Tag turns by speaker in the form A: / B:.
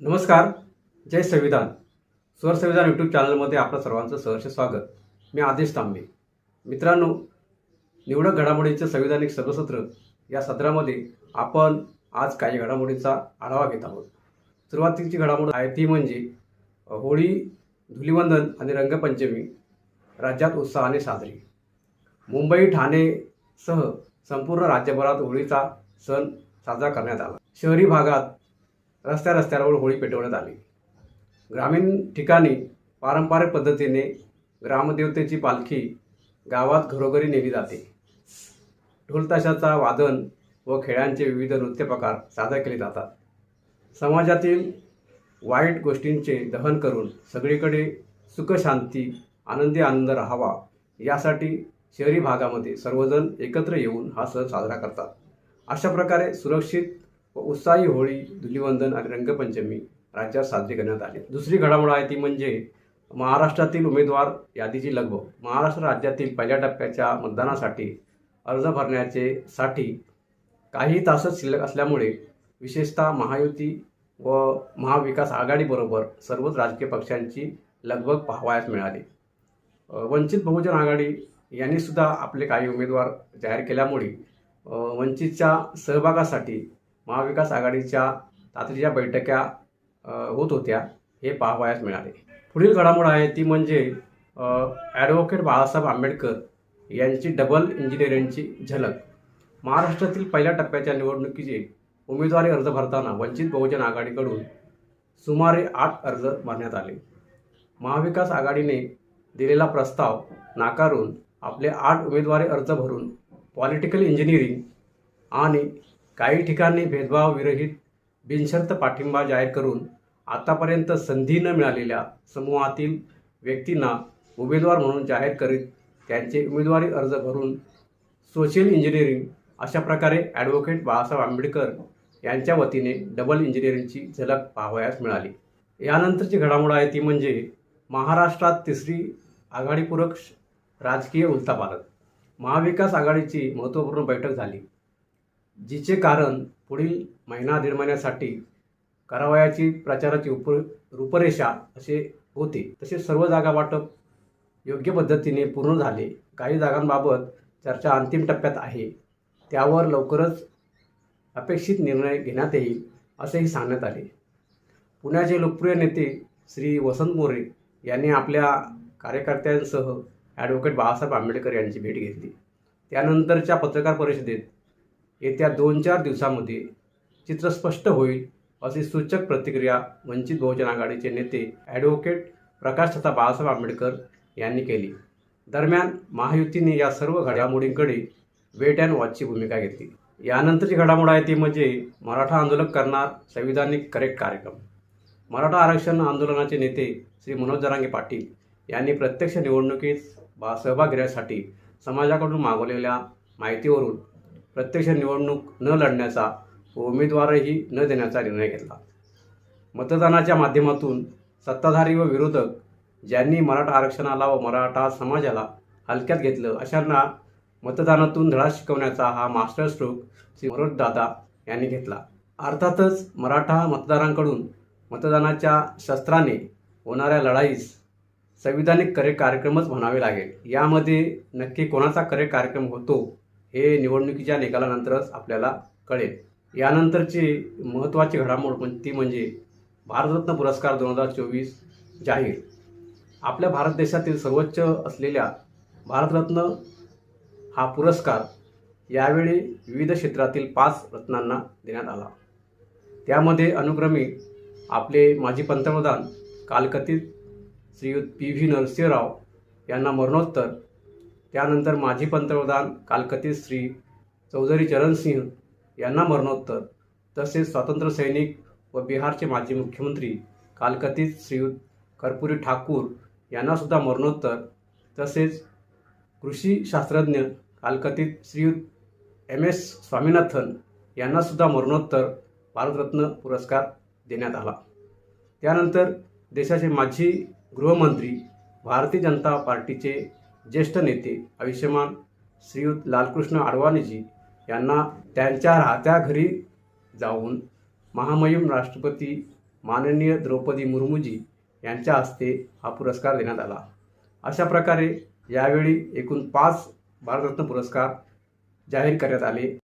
A: नमस्कार जय संविधान. स्वर संविधान यूट्यूब चॅनलमध्ये आपलं सर्वांचं सहर्ष स्वागत. मी आदेश तांबे. मित्रांनो निवडक घडामोडींचे संविधानिक सर्वसत्र या सत्रामध्ये आपण आज काही घडामोडींचा आढावा घेत आहोत. सुरुवातीची घडामोड आहे ती म्हणजे होळी धुलिवंदन आणि रंगपंचमी राज्यात उत्साहाने साजरी. मुंबई ठाणेसह संपूर्ण राज्यभरात होळीचा सण साजरा करण्यात आला. शहरी भागात रस्त्या रस्त्यावर होळी पेटवण्यात आली. ग्रामीण ठिकाणी पारंपरिक पद्धतीने ग्रामदेवतेची पालखी गावात घरोघरी नेली जाते. ढोलताशाचा वादन व खेळांचे विविध नृत्यप्रकार सादर केले जातात. समाजातील वाईट गोष्टींचे दहन करून सगळीकडे सुखशांती आनंदी आनंद राहावा यासाठी शहरी भागामध्ये सर्वजण एकत्र येऊन हा सण साजरा करतात. अशा प्रकारे सुरक्षित व उत्साही होळी धुलिवंदन आणि रंगपंचमी राज्यात साजरी करण्यात आली. दुसरी घडामोड आहे ती म्हणजे महाराष्ट्रातील उमेदवार यादीची लगबग. महाराष्ट्र राज्यातील पहिल्या टप्प्याच्या मतदानासाठी अर्ज भरण्याचे साठी काही तासच शिल्लक असल्यामुळे विशेषतः महायुती व महाविकास आघाडीबरोबर सर्वच राजकीय पक्षांची लगबग पाहावयास मिळाली. वंचित बहुजन आघाडी यांनी सुद्धा आपले काही उमेदवार जाहीर केल्यामुळे वंचितच्या सहभागासाठी महाविकास आघाडीच्या तातडीच्या बैठका होत होत्या हे पाहावयास मिळाले. पुढील घडामोड आहे ती म्हणजे ॲडव्होकेट बाळासाहेब आंबेडकर यांची डबल इंजिनिअरिंगची झलक. महाराष्ट्रातील पहिल्या टप्प्याच्या निवडणुकीचे उमेदवारी अर्ज भरताना वंचित बहुजन आघाडीकडून सुमारे आठ अर्ज भरण्यात आले. महाविकास आघाडीने दिलेला प्रस्ताव नाकारून आपले आठ उमेदवारी अर्ज भरून पॉलिटिकल इंजिनिअरिंग आणि काही ठिकाणी भेदभावविरहित बिनशर्त पाठिंबा जाहीर करून आतापर्यंत संधी न मिळालेल्या समूहातील व्यक्तींना उमेदवार म्हणून जाहीर करीत त्यांचे उमेदवारी अर्ज भरून सोशल इंजिनिअरिंग अशा प्रकारे ॲडव्होकेट बाळासाहेब आंबेडकर यांच्या वतीने डबल इंजिनिअरिंगची झलक पाहावयास मिळाली. यानंतरची घडामोड आहे ती म्हणजे महाराष्ट्रात तिसरी आघाडीपूरक राजकीय उलथापालट महाविकास आघाडीची महत्त्वपूर्ण बैठक झाली. जिचे कारण पुढील महिना दीड महिन्यासाठी करावयाची प्रचाराची उप रूपरेषा असे होते. तसेच सर्व जागा वाटप योग्य पद्धतीने पूर्ण झाले. काही जागांबाबत चर्चा अंतिम टप्प्यात आहे. त्यावर लवकरच अपेक्षित निर्णय घेण्यात येईल असेही सांगण्यात आले. पुण्याचे लोकप्रिय नेते श्री वसंत मोरे यांनी आपल्या कार्यकर्त्यांसह ॲडव्होकेट बाळासाहेब आंबेडकर यांची भेट घेतली. त्यानंतरच्या पत्रकार परिषदेत येत्या दोन चार दिवसामध्ये चित्र स्पष्ट होईल अशी सूचक प्रतिक्रिया वंचित बहुजन आघाडीचे नेते ॲडव्होकेट प्रकाश तथा बाळासाहेब आंबेडकर यांनी केली. दरम्यान महायुतीने या सर्व घडामोडींकडे वेट अँड वॉचची भूमिका घेतली. यानंतरची घडामोड आहे ती म्हणजे मराठा आंदोलक करणार संविधानिक करेक्ट कार्यक्रम. मराठा आरक्षण आंदोलनाचे नेते श्री मनोज जरांगे पाटील यांनी प्रत्यक्ष निवडणुकीत बा सहभाग घेण्यासाठी समाजाकडून मागवलेल्या माहितीवरून प्रत्यक्ष निवडणूक न लढण्याचा व उमेदवारही न देण्याचा निर्णय घेतला. मतदानाच्या माध्यमातून सत्ताधारी व विरोधक ज्यांनी मराठा आरक्षणाला व मराठा समाजाला हलक्यात घेतलं अशांना मतदानातून धडा शिकवण्याचा हा मास्टर स्ट्रोक श्री दादा यांनी घेतला. अर्थातच मराठा मतदारांकडून मतदानाच्या शस्त्राने होणाऱ्या लढाईस संविधानिक करे कार्यक्रमच म्हणावे लागेल. यामध्ये नक्की कोणाचा करे कार्यक्रम होतो? हे निवडणुकीच्या निकालानंतरच आपल्याला कळेल. यानंतरची महत्त्वाची घडामोड म्हण- ती म्हणजे भारतरत्न पुरस्कार दोन हजार चोवीस जाहीर. आपल्या भारत देशातील सर्वोच्च असलेल्या भारतरत्न हा पुरस्कार यावेळी विविध क्षेत्रातील पाच रत्नांना देण्यात आला. त्यामध्ये अनुक्रमे आपले माजी पंतप्रधान कालकथित श्रीयुत पी व्ही नरसिंहराव यांना मरणोत्तर त्यानंतर माजी पंतप्रधान कालकती श्री चौधरी चरणसिंह यांना मरणोत्तर तसेच स्वातंत्र्य सैनिक व बिहारचे माजी मुख्यमंत्री कालकथित श्रीयुत कर्पुरी ठाकूर यांनासुद्धा मरणोत्तर तसेच कृषी शास्त्रज्ञ कालकथित श्रीयुत एम एस स्वामीनाथन यांनासुद्धा मरणोत्तर भारतरत्न पुरस्कार देण्यात आला. त्यानंतर देशाचे माजी गृहमंत्री भारतीय जनता पार्टीचे ज्येष्ठ नेते आयुष्यमान श्रीयुत लालकृष्ण आडवाणीजी यांना त्यांच्या राहत्या घरी जाऊन महामहिम राष्ट्रपती माननीय द्रौपदी मुर्मूजी यांच्या हस्ते हा पुरस्कार देण्यात आला. अशा प्रकारे यावेळी एकूण पाच भारतरत्न पुरस्कार जाहीर करण्यात आले.